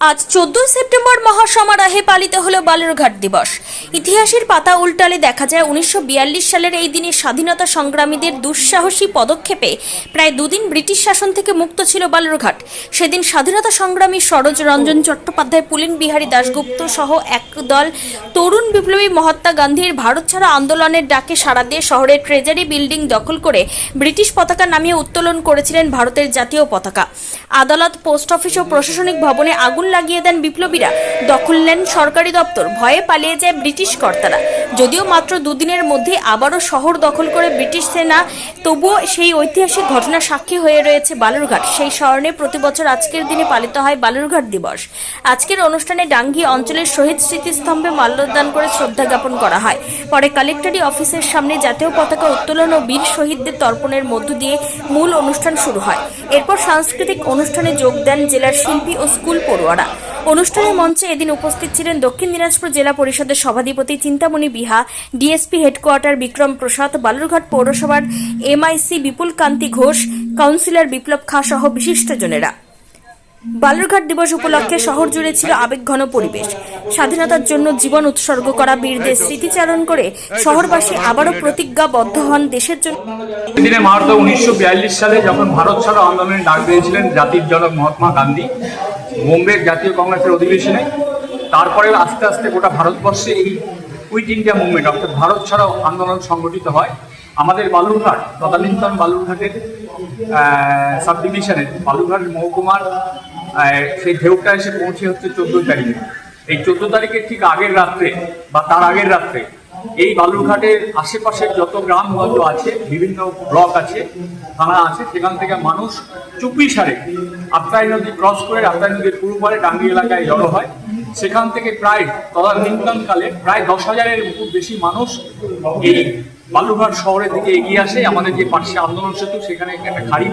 আজ চোদ্দই সেপ্টেম্বর মহাসমারোহে পালিত হলো বালুরঘাট দিবস। ইতিহাসের পাতা উল্টালে দেখা যায় উনিশশো বিয়াল্লিশ সালের এই দিনে স্বাধীনতা সংগ্রামীদের দুঃসাহসী পদক্ষেপে প্রায় দুদিন ব্রিটিশ শাসন থেকে মুক্ত ছিল বালুরঘাট। সেদিন স্বাধীনতা সংগ্রামী সরোজ রঞ্জন চট্টোপাধ্যায়, পুলিন বিহারী দাশগুপ্ত সহ একদল তরুণ বিপ্লবী মহাত্মা গান্ধীর ভারত ছাড়া আন্দোলনের ডাকে সাড়া দিয়ে শহরের ট্রেজারি বিল্ডিং দখল করে ব্রিটিশ পতাকা নামিয়ে উত্তোলন করেছিলেন ভারতের জাতীয় পতাকা। আদালত, পোস্ট অফিস ও প্রশাসনিক ভবনে আগুন লাগিয়ে দেন বিপ্লবীরা। দখল নেন সরকারি দপ্তর। ভয়ে পালিয়ে যায় ব্রিটিশ কর্তারা। যদিও মাত্র দুদিনের মধ্যে আবারও শহর দখল করে ব্রিটিশ সেনা, তবুও সেই ঐতিহাসিক ঘটনা সাক্ষী হয়ে রয়েছে বালুরঘাট। সেই স্মরণে প্রতি বছর আজকের দিনে পালিত হয় বালুরঘাট দিবস। আজকের অনুষ্ঠানে ডাঙ্গি অঞ্চলের শহীদ স্মৃতিস্তম্ভে মাল্যদান করে শ্রদ্ধা জ্ঞাপন করা হয়। পরে কালেক্টরি অফিসের সামনে জাতীয় পতাকা উত্তোলন ও বীর শহীদদের তর্পণের মধ্য দিয়ে মূল অনুষ্ঠান শুরু হয়। এরপর সাংস্কৃতিক অনুষ্ঠানে যোগ দেন জেলার শিল্পী ও স্কুল পড়ুয়ারা। অনুষ্ঠানের মঞ্চে এদিন উপস্থিত ছিলেন দক্ষিণ দিনাজপুর জেলা পরিষদের সভাধিপতি চিন্তামণি বিহা, ডিএসপি হেডকোয়ার্টার বিক্রম প্রসাদ, বালুরঘাট পৌরসভার এমআইসি বিপুল কান্তি ঘোষ, কাউন্সিলর বিপ্লব খাঁ সহ বিশিষ্টজনেরা। বালুরঘাট দিবস উপলক্ষে শহর জুড়ে ছিল আবেগঘন পরিবেশ। স্বাধীনতার জন্য জীবন উৎসর্গ করা বীরদের স্মৃতিচারণ করে শহরবাসী আবারও প্রতিজ্ঞাবদ্ধ হন দেশের জন্য। উনিশশো সালে যখন ভারত ছাড়ো আন্দোলনের ডাক দিয়েছিলেন জাতির জনক মহাত্মা গান্ধী বোম্বের জাতীয় কংগ্রেসের অধিবেশনে, তারপরে আস্তে আস্তে গোটা ভারতবর্ষে এই কুইট ইন্ডিয়া মুভমেন্ট অর্থাৎ ভারত ছাড়াও আন্দোলন সংগঠিত হয়। আমাদের বালুরঘাট, তদানীন্তন বালুরঘাটের সাব ডিভিশনের বালুরঘাট মহকুমার সেই ঢেউটা এসে পৌঁছে হচ্ছে চোদ্দ তারিখে। এই চোদ্দ তারিখের ঠিক আগের রাত্রে বা তার আগের রাত্রে এই বালুরঘাটের আশেপাশের যত গ্রামগঞ্জ আছে, বিভিন্ন ব্লক আছে, থানা আছে, সেখান থেকে মানুষ চুপি সারে। আত্রাই নদী ক্রস করে আত্রাই নদীর পূর্ব পারে ডাঙ্গি এলাকায় জড়ো হয়। সেখান থেকে প্রায় তদানীন্তনকালে প্রায় দশ হাজারের বেশি মানুষ এই বালুরঘাট শহরের দিকে এগিয়ে আসে। আমাদের যে পাশে আন্দোলন সেতু, সেখানে একটা খাড়ি